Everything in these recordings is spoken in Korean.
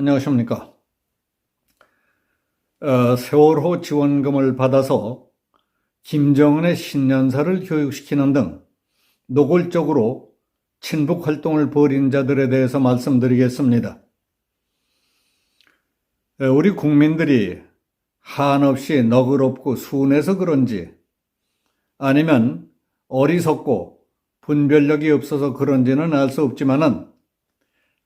안녕하십니까. 어, 세월호 지원금을 받아서 김정은의 신년사를 교육시키는 등 노골적으로 친북 활동을 벌인 자들에 대해서 말씀드리겠습니다. 어, 우리 국민들이 한없이 너그럽고 순해서 그런지 아니면 어리석고 분별력이 없어서 그런지는 알 수 없지만은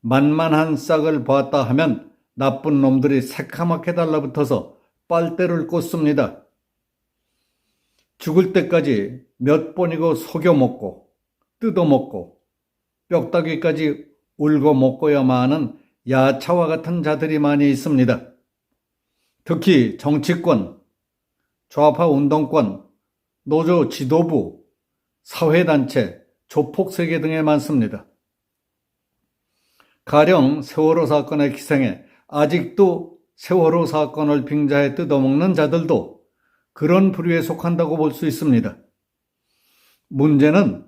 만만한 싹을 보았다 하면 나쁜 놈들이 새카맣게 달라붙어서 빨대를 꽂습니다. 죽을 때까지 몇 번이고 속여 먹고 뜯어 먹고 뼈다귀까지 울고 먹고야만 하는 야차와 같은 자들이 많이 있습니다. 특히 정치권, 좌파 운동권, 노조 지도부, 사회단체, 조폭세계 등에 많습니다. 가령 세월호 사건의 기생에 아직도 세월호 사건을 빙자해 뜯어먹는 자들도 그런 부류에 속한다고 볼 수 있습니다. 문제는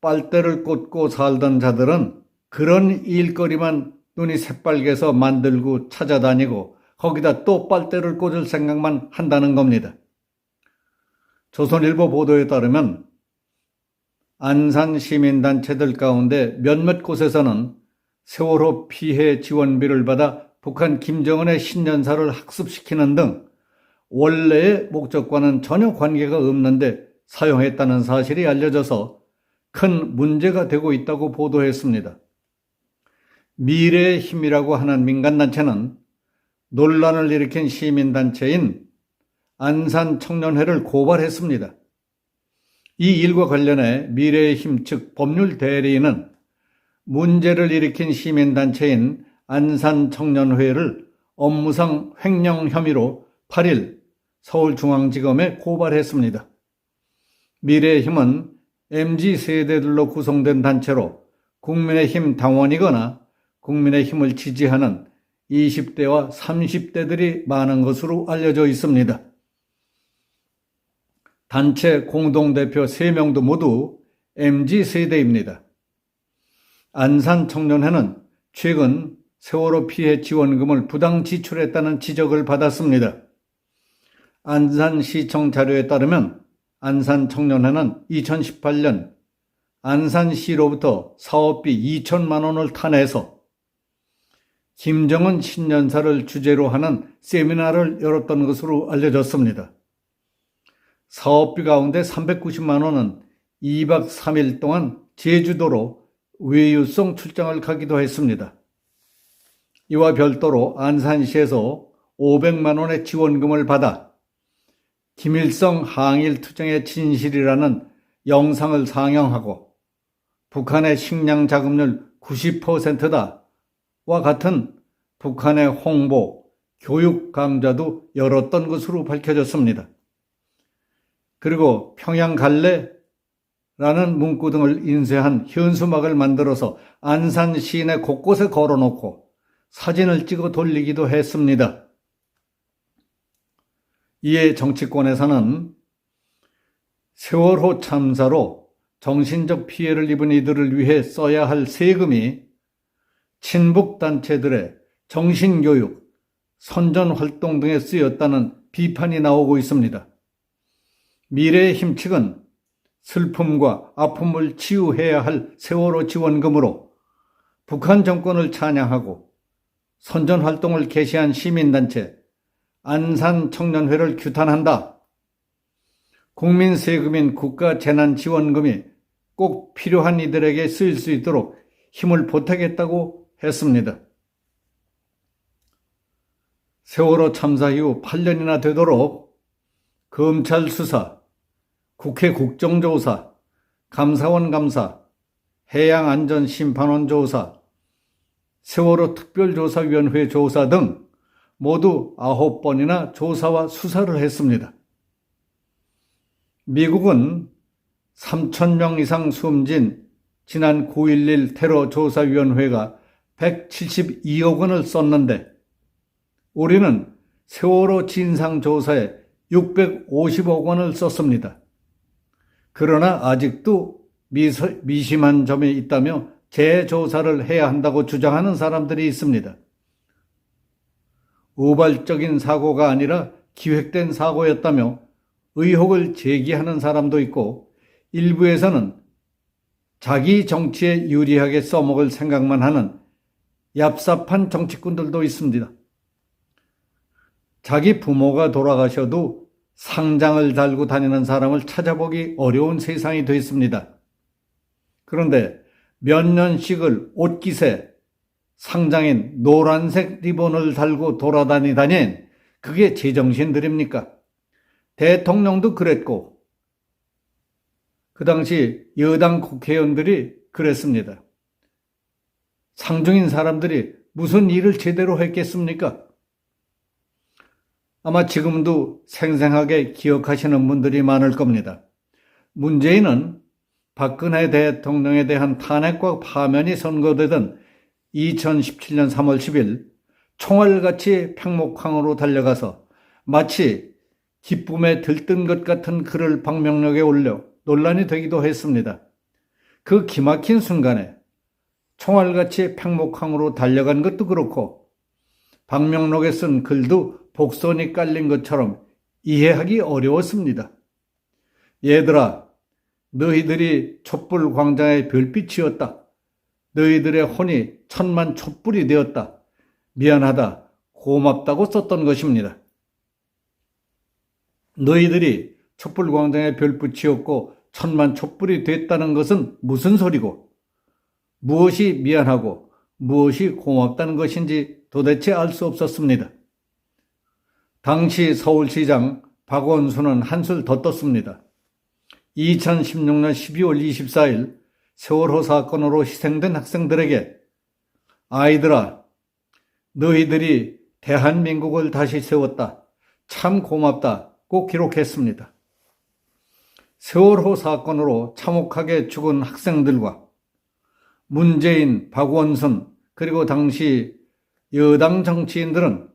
빨대를 꽂고 살던 자들은 그런 일거리만 눈이 새빨개서 만들고 찾아다니고 거기다 또 빨대를 꽂을 생각만 한다는 겁니다. 조선일보 보도에 따르면 안산 시민단체들 가운데 몇몇 곳에서는 세월호 피해 지원비를 받아 북한 김정은의 신년사를 학습시키는 등 원래의 목적과는 전혀 관계가 없는데 사용했다는 사실이 알려져서 큰 문제가 되고 있다고 보도했습니다. 미래의 힘이라고 하는 민간단체는 논란을 일으킨 시민단체인 안산청년회를 고발했습니다. 이 일과 관련해 미래의 힘즉 법률 대리인은 문제를 일으킨 시민단체인 안산청년회를 업무상 횡령 혐의로 8일 서울중앙지검에 고발했습니다. 미래의힘은 MZ세대들로 구성된 단체로 국민의힘 당원이거나 국민의힘을 지지하는 20대와 30대들이 많은 것으로 알려져 있습니다. 단체 공동대표 3명도 모두 MZ세대입니다. 안산 청년회는 최근 세월호 피해 지원금을 부당 지출했다는 지적을 받았습니다. 안산시청 자료에 따르면 안산 청년회는 2018년 안산시로부터 사업비 2천만 원을 타내서 김정은 신년사를 주제로 하는 세미나를 열었던 것으로 알려졌습니다. 사업비 가운데 390만 원은 2박 3일 동안 제주도로 외유성 출장을 가기도 했습니다. 이와 별도로 안산시에서 500만 원의 지원금을 받아 김일성 항일 투쟁의 진실이라는 영상을 상영하고 북한의 식량 자금률 90%다 와 같은 북한의 홍보, 교육 강좌도 열었던 것으로 밝혀졌습니다. 그리고 평양 갈래 라는 문구 등을 인쇄한 현수막을 만들어서 안산 시내 곳곳에 걸어놓고 사진을 찍어 돌리기도 했습니다. 이에 정치권에서는 세월호 참사로 정신적 피해를 입은 이들을 위해 써야 할 세금이 친북단체들의 정신교육, 선전활동 등에 쓰였다는 비판이 나오고 있습니다. 미래의 힘 측은 슬픔과 아픔을 치유해야 할 세월호 지원금으로 북한 정권을 찬양하고 선전 활동을 개시한 시민단체 안산 청년회를 규탄한다. 국민 세금인 국가 재난 지원금이 꼭 필요한 이들에게 쓰일 수 있도록 힘을 보태겠다고 했습니다. 세월호 참사 이후 8년이나 되도록 검찰 수사, 국회 국정조사, 감사원 감사, 해양안전심판원 조사, 세월호 특별조사위원회 조사 등 모두 9번이나 조사와 수사를 했습니다. 미국은 3천명 이상 숨진 지난 9.11 테러 조사위원회가 172억 원을 썼는데 우리는 세월호 진상조사에 650억 원을 썼습니다. 그러나 아직도 미심한 점이 있다며 재조사를 해야 한다고 주장하는 사람들이 있습니다. 우발적인 사고가 아니라 기획된 사고였다며 의혹을 제기하는 사람도 있고 일부에서는 자기 정치에 유리하게 써먹을 생각만 하는 얍삽한 정치꾼들도 있습니다. 자기 부모가 돌아가셔도 상장을 달고 다니는 사람을 찾아보기 어려운 세상이 됐습니다. 그런데 몇 년씩을 옷깃에 상장인 노란색 리본을 달고 돌아다니다니 그게 제정신들입니까? 대통령도 그랬고 그 당시 여당 국회의원들이 그랬습니다. 상중인 사람들이 무슨 일을 제대로 했겠습니까? 아마 지금도 생생하게 기억하시는 분들이 많을 겁니다. 문재인은 박근혜 대통령에 대한 탄핵과 파면이 선고되던 2017년 3월 10일 총알같이 팽목항으로 달려가서 마치 기쁨에 들뜬 것 같은 글을 방명록에 올려 논란이 되기도 했습니다. 그 기막힌 순간에 총알같이 팽목항으로 달려간 것도 그렇고 방명록에 쓴 글도 복선이 깔린 것처럼 이해하기 어려웠습니다. 얘들아, 너희들이 촛불 광장의 별빛이었다. 너희들의 혼이 천만 촛불이 되었다. 미안하다. 고맙다고 썼던 것입니다. 너희들이 촛불 광장의 별빛이었고 천만 촛불이 됐다는 것은 무슨 소리고 무엇이 미안하고 무엇이 고맙다는 것인지 도대체 알 수 없었습니다. 당시 서울시장 박원순은 한술 더 떴습니다. 2016년 12월 24일 세월호 사건으로 희생된 학생들에게 아이들아, 너희들이 대한민국을 다시 세웠다. 참 고맙다. 꼭 기록했습니다. 세월호 사건으로 참혹하게 죽은 학생들과 문재인, 박원순, 그리고 당시 여당 정치인들은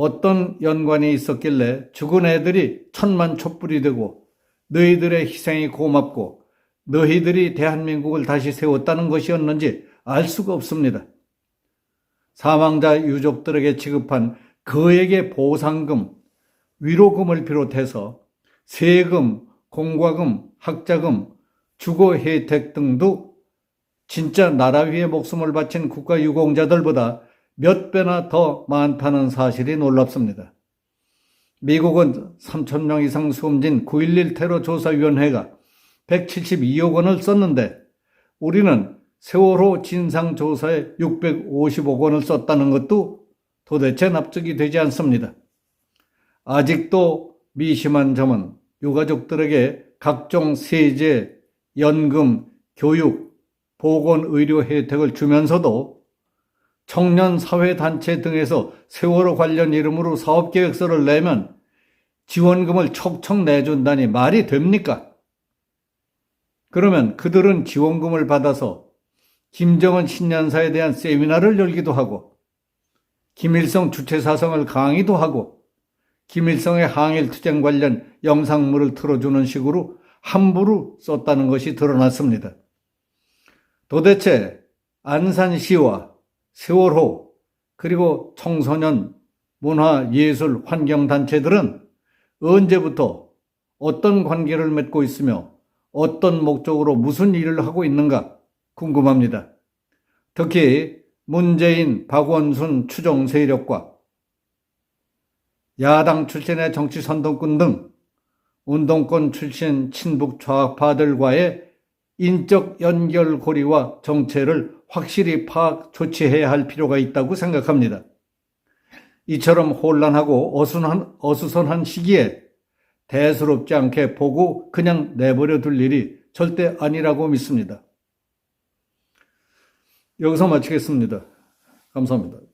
어떤 연관이 있었길래 죽은 애들이 천만 촛불이 되고 너희들의 희생이 고맙고 너희들이 대한민국을 다시 세웠다는 것이었는지 알 수가 없습니다. 사망자 유족들에게 지급한 그에게 보상금, 위로금을 비롯해서 세금, 공과금, 학자금, 주거 혜택 등도 진짜 나라 위에 목숨을 바친 국가 유공자들보다 몇 배나 더 많다는 사실이 놀랍습니다. 미국은 3천 명 이상 숨진 9.11 테러 조사위원회가 172억 원을 썼는데 우리는 세월호 진상조사에 650억 원을 썼다는 것도 도대체 납득이 되지 않습니다. 아직도 미심한 점은 유가족들에게 각종 세제, 연금, 교육, 보건의료 혜택을 주면서도 청년 사회단체 등에서 세월호 관련 이름으로 사업계획서를 내면 지원금을 척척 내준다니 말이 됩니까? 그러면 그들은 지원금을 받아서 김정은 신년사에 대한 세미나를 열기도 하고 김일성 주체사성을 강의도 하고 김일성의 항일투쟁 관련 영상물을 틀어주는 식으로 함부로 썼다는 것이 드러났습니다. 도대체 안산시와 세월호 그리고 청소년 문화 예술 환경단체들은 언제부터 어떤 관계를 맺고 있으며 어떤 목적으로 무슨 일을 하고 있는가 궁금합니다. 특히 문재인, 박원순 추종 세력과 야당 출신의 정치 선동꾼 등 운동권 출신 친북 좌파들과의 인적 연결고리와 정체를 확실히 파악 조치해야 할 필요가 있다고 생각합니다. 이처럼 혼란하고 어수선한, 어수선한 시기에 대수롭지 않게 보고 그냥 내버려 둘 일이 절대 아니라고 믿습니다. 여기서 마치겠습니다. 감사합니다.